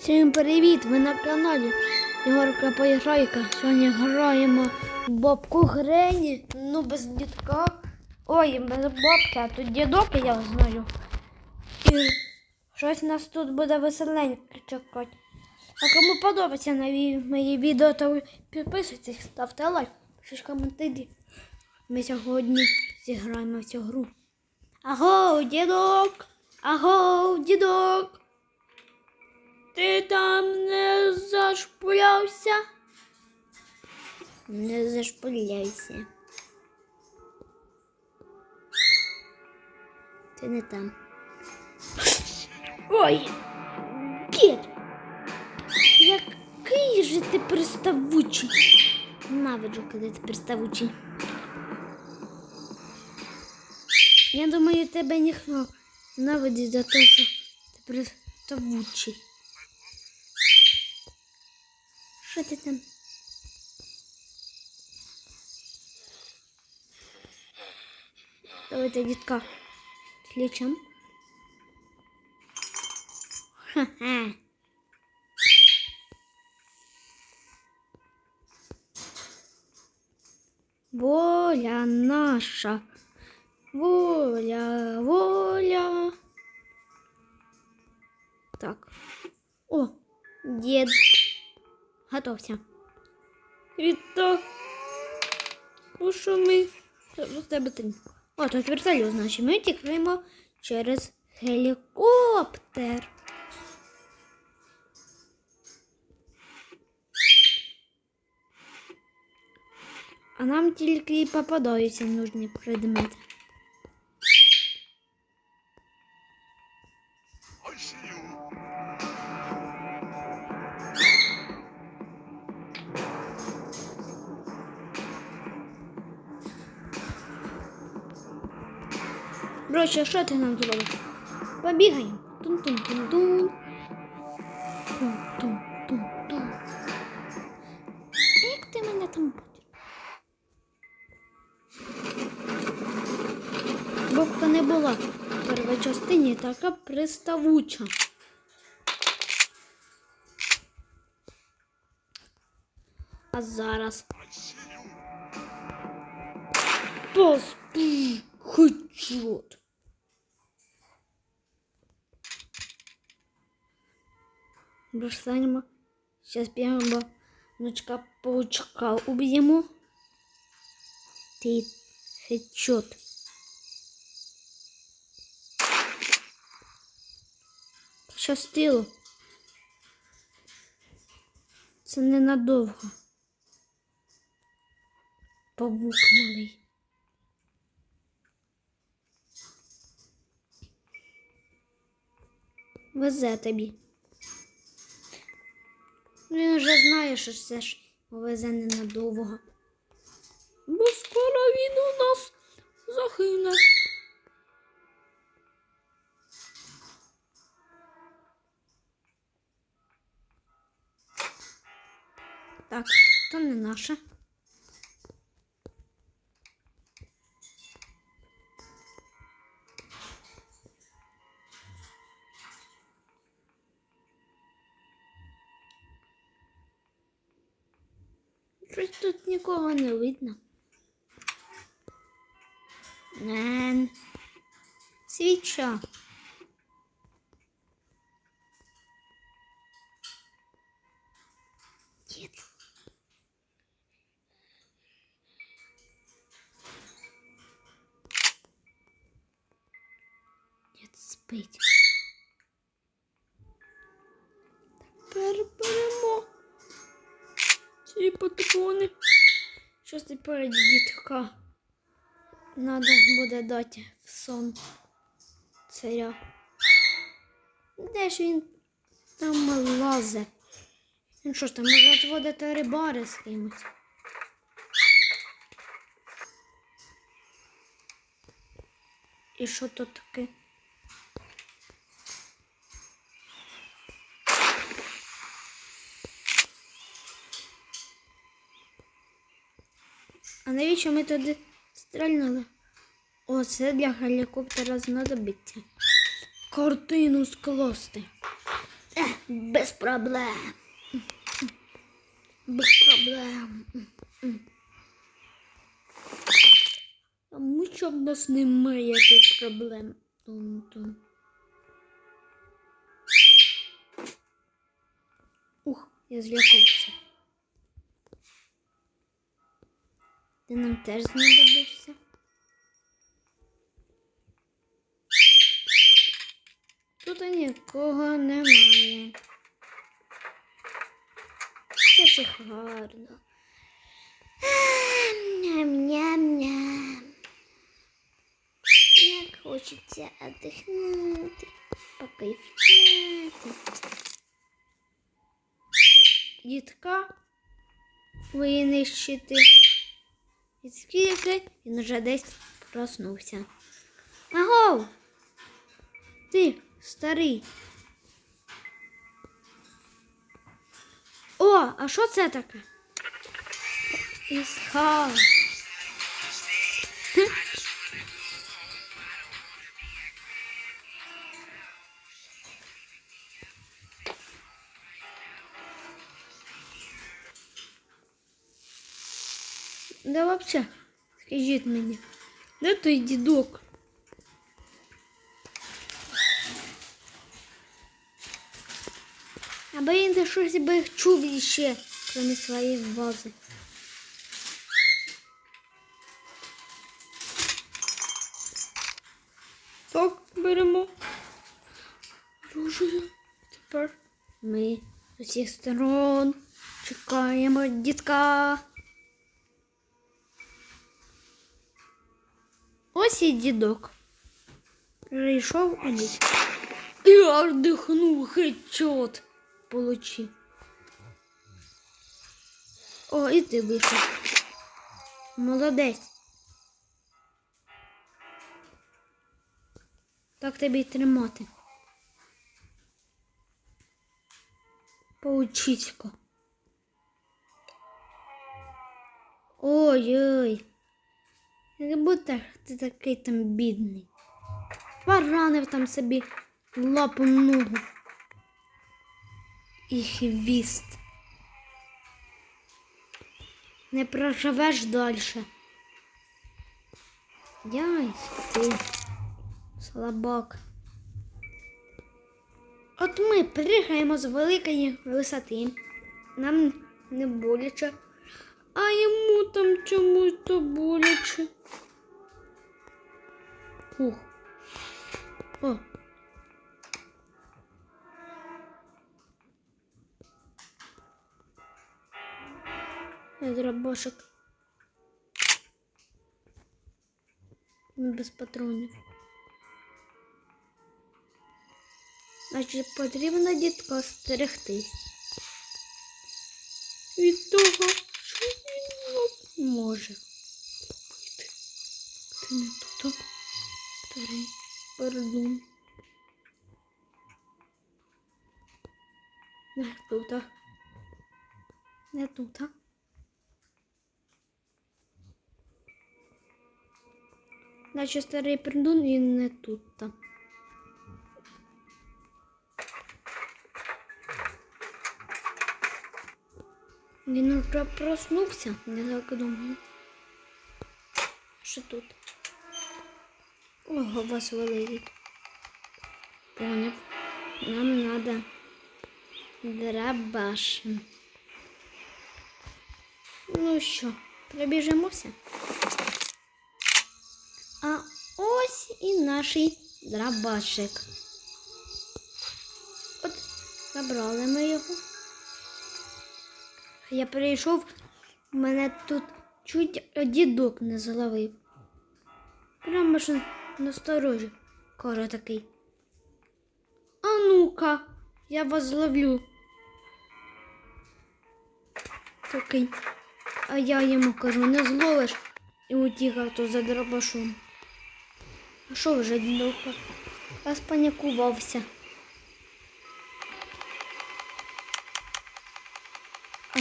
Всім привіт! Ви на каналі Ігорка Поіграйка. Сьогодні граємо в бабку Грені, ну без дітка. Ой, без бабки, а тут дідок, я знаю. І щось нас тут буде веселенько чекати. А кому подобається мої відео, то підписуйтесь, ставте лайк, пишіть коментарі. Ми сьогодні зіграємо в цю гру. Аго, дідок! Аго, дідок! Ти там не зашпулявся? Не зашпуляйся. Ти не там. Ой, дід! Який же ти приставучий? Навиджу, коли ти приставучий. Я думаю, тебе ніхто навидить за те, що ти приставучий. Що ти там? Давайте дітка лічим. Ха-ха. Воля наша. Воля, воля. Так. О, дід. Готовся. Віта. У що ми? Тебе три. О, тут вертольот, значить ми тікаємо через гелікоптер. А нам тільки попадаються нужні предмети. Короче, що ти нам зробиш? Побігаємо. Тун-тун-тун-тун. Тун-тун-тун-тун. Як ти мене там бачиш? Бабка не була в першій частині така приставуча. А зараз. Поспи, хочет. Достанемо. Сейчас б'ємо внучка паучка уб'ємо. Ти хечот. Щастило. Це ненадовго. Павук малий. Везе тобі. Він вже знає, що це ж повезе ненадовго. Бо скоро він у нас загине. Так, то не наше. Нікого не видно. Нен. Свіча. Щось дітка. Надо буде дати в сон царя. Де ж він там лазе? Він що ж там може розводити рибари з кимось? І що тут таке? А навіщо ми туди стрельнули? О, це для гелікоптера знадобиться. Картину скласти. Е, без проблем. Без проблем. Тому що в нас немає тут проблем. Ух, я злякався. Ти нам теж знадобишся. Тут нікого немає. Це це гарно. Ням-ням-ням. Як хочеться отдихнути, покайфувати. Дітка винищити. І скільки він вже десь проснувся. Агов! Ти, старий. О, а що це таке? Ісхал. Да вообще, скажіть мені, де той дідок? Аби він де щось би чув іще, крім своєї вази. Так, беремо. Оружие. Тепер ми з усіх сторон чекаємо дітка. Ось і дідок. Прийшов у ніч. Я вдихнув хечот. Получи. О, і ти вийшов. Молодець. Так тобі й тримати. Поучисько. Ой-ой. Не будь ти такий там бідний. Поранив там собі лапу ногу. І хвіст. Не проживеш далі. Яй, ти слабак. От ми пригаємо з великої висоти. Нам не боляче, а йому там чомусь то боляче. Ух. О. Дробашек. Без патронів. Значить, потрібно дітка стерегтись. Від того, може вбити. Ти не тут, старий пердун. Не тут. Не тут. Наче старий пердун і не тут. Він вже проснувся, не так думаю. Що тут? Ого, вас великий. Поняв. Нам надо драбаш. Ну що, пробіжимося? А ось і наш драбашик. От, забрали ми його. Я прийшов, мене тут чуть дідок не зловив. Прямо ж насторожі, каже такий. А ну-ка, я вас зловлю. Такий. А я йому кажу, не зловиш і утікав то за дробашом. А що вже дідок? Я спанікувався.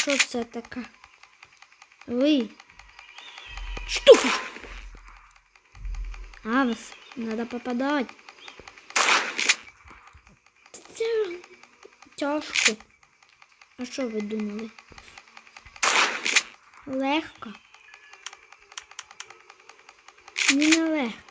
Що це таке? Ви? Штука! А, вас надо попадать. Це тяжко. А що ви думали? Легко. Не легко.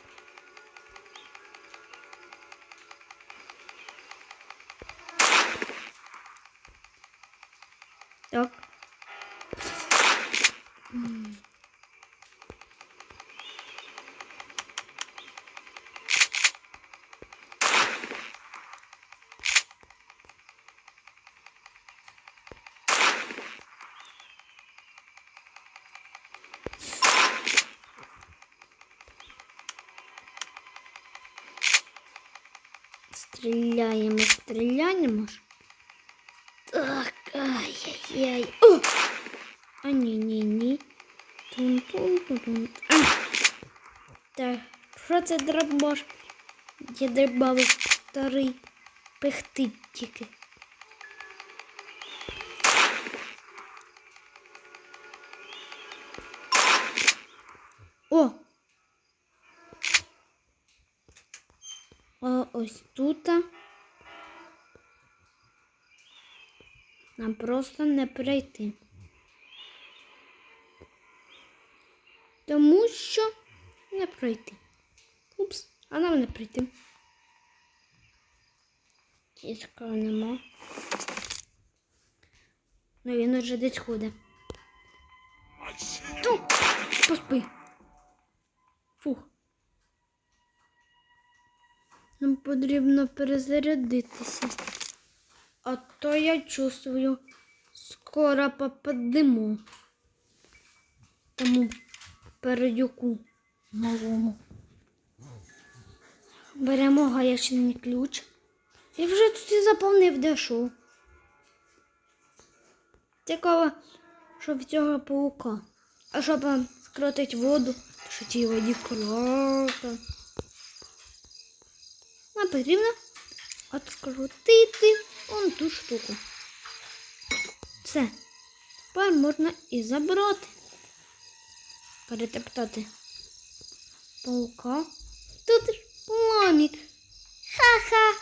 Стріляємо, стріляємо. Так, ай-яй-яй. А ні, ні, ні. тун тун тун тун Так, що це драбаш? Я драбавий старий. Пихтить тільки. О! А ось тут. Нам просто не пройти. Тому що не пройти. Упс, а нам не пройти. Тіска нема. Ну він уже десь ходить. Ту, поспи. Фух. Нам потрібно перезарядитися. А то я чувствую, скоро попадемо. Тому передюку новому. Беремо гаячний ключ. І вже тут і заповнив дешу. Цікаво, що в цього паука. А щоб скрутити воду, що тій воді крока. Нам потрібно відкрутити он ту штуку. Все. Тепер можна і забрати. Перетептати паука. Тут ломік. Ха-ха.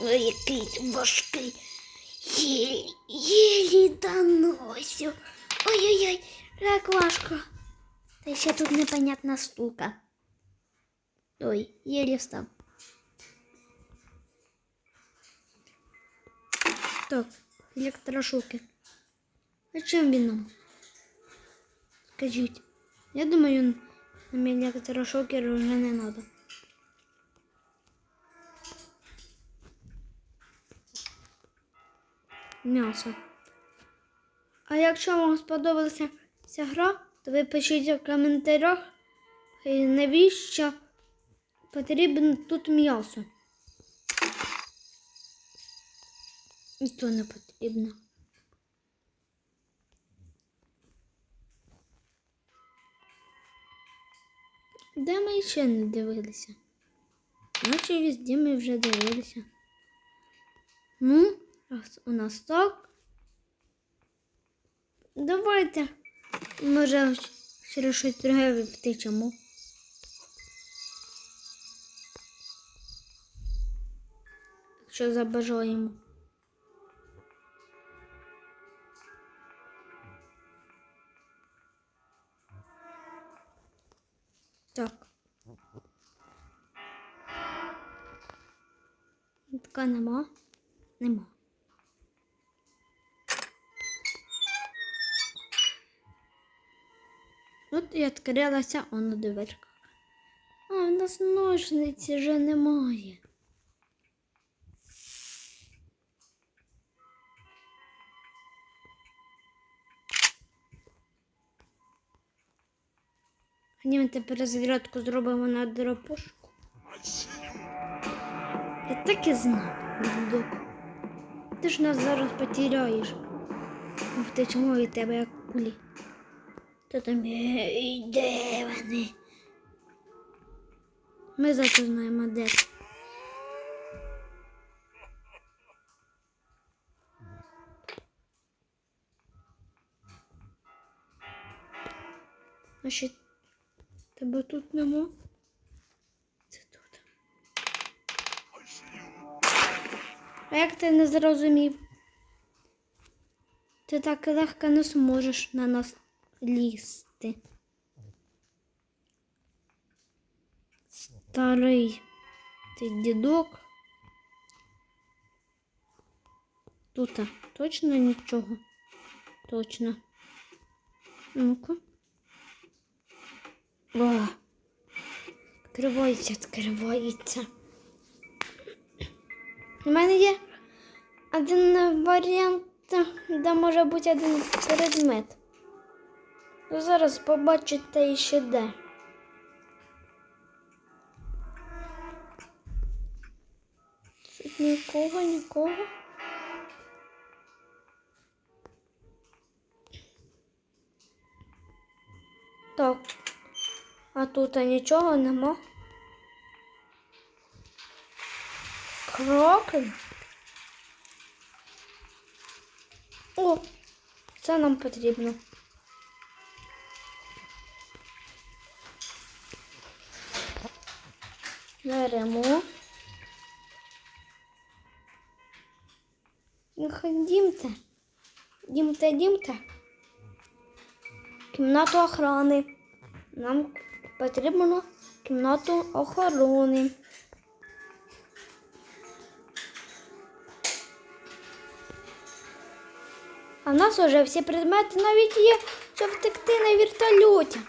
Ой, який важкий. Єлі доносю. Ой-ой-ой, як важко. Та ще тут непонятна штука. Ой, єлі встав. Так, чим він нам? Скажіть. Я думаю, нам електрошокер вже не треба. М'ясо. А якщо вам сподобалася ця гра, то ви пишіть в коментарях, е, навіщо потрібно тут м'ясо. І то не потрібно. Де ми ще не дивилися? Наче везде ми вже дивилися. Ну, раз у нас так. Давайте. Може, через щось друге втечемо. Якщо забажаємо. Так. Така нема. Нема. От і відкрилася вона дверка. А в нас ножниці вже немає. Ні, ми тепер зарядку зробимо на дропушку. Я так і знав, дудок. Ти ж нас зараз потеряєш. Ми втечемо від тебе як кулі. Та там є, і де вони? Ми зато знаємо, де. ти. Тебе тут нема? Це тут. А як ти не зрозумів? Ти так легко не зможеш на нас лізти. Старий ти дідок. Тут точно нічого. Точно. Ну-ка. О, відкривається, відкривається. У мене є один варіант, де може бути один предмет. Зараз побачите ще де. Тут нікого, нікого. Тут нічого нема. Крокен. О, це нам потрібно. Беремо. Ну, ходімте. Дімте, дімте. Кімнату охорони. Нам потрібно кімнату охорони. А в нас уже всі предмети навіть є, щоб втекти на вертольоті.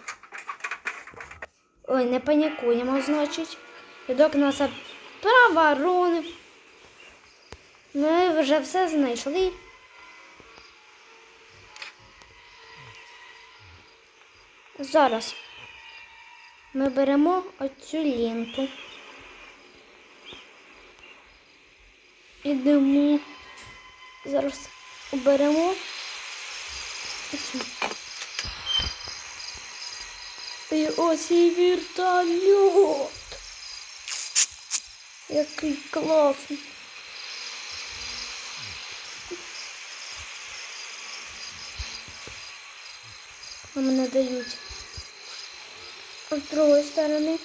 Ой, не панікуємо, значить. Дідок нас праворонив. Ми вже все знайшли. Зараз ми беремо оцю ленту. Ідемо. Зараз беремо. оцю. І ось і вертольот. Який класний. Нам не дають. А з другої сторони.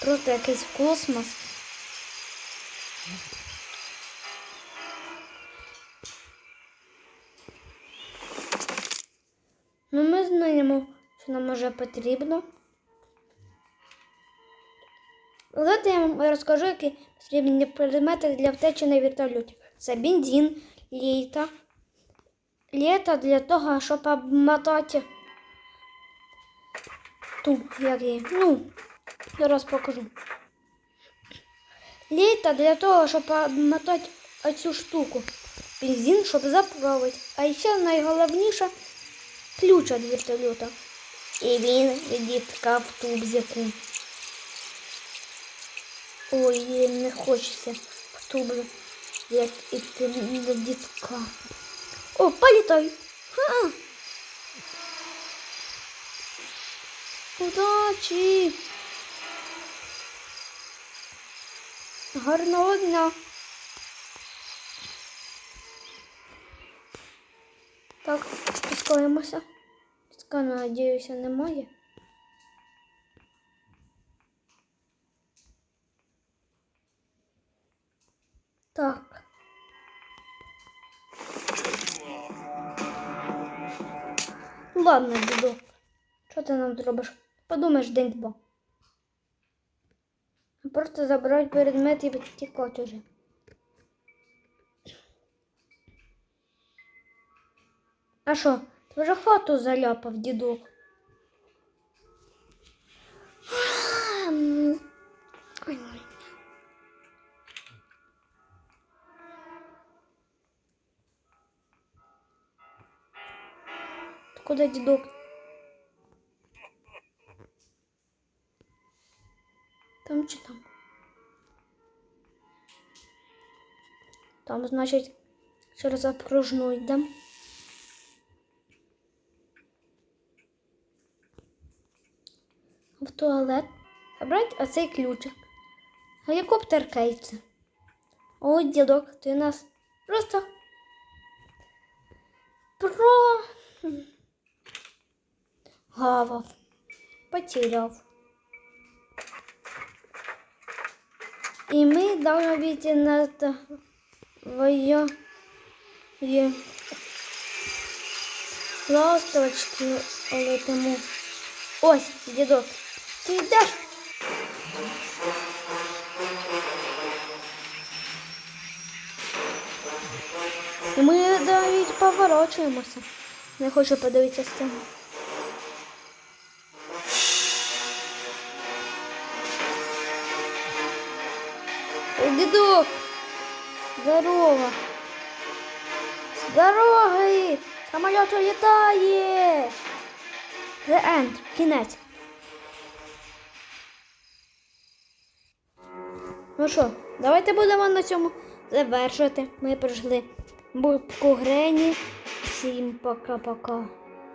Просто якийсь космос. Ну, ми знаємо, що нам може потрібно. Давайте я вам розкажу, які потрібні предмети для втечі на вертольоті. Це бензин, літа. Літа для того, щоб обмотати ту, як її. Ну, зараз покажу. Літа для того, щоб обмотати оцю штуку. Бензин, щоб заправити. А ще найголовніше ключ від вертольота. І він відіткав тубзику. Ой, не хочеться в тубу, як до дітка. О, політай! Ха! Удачі! Гарного дня! Так, спускаємося. Піска, надіюся, немає. Так. Ладно, діду. Що ти нам зробиш? Подумаєш день-два. Просто забирати предмет і відтікати уже. А що, ти вже хату заляпав, дідок? Ти Куди дідок? Там чи там? Там, значить, через окружну йдемо. В туалет. Забрати оцей ключик. Гелікоптер Кейтса. О, дідок, ти нас просто про гавав, потеряв. І ми должны вийти на твоє є ласточки летимо. Ось, дідок. Ти йдеш? І ми навіть поворочуємося. Не хочу подивитися з цього. Дороги! Самоліт улітає! The end. Кінець. Ну що, давайте будемо на цьому завершувати. Ми пройшли бубку Грені. Всім пока-пока.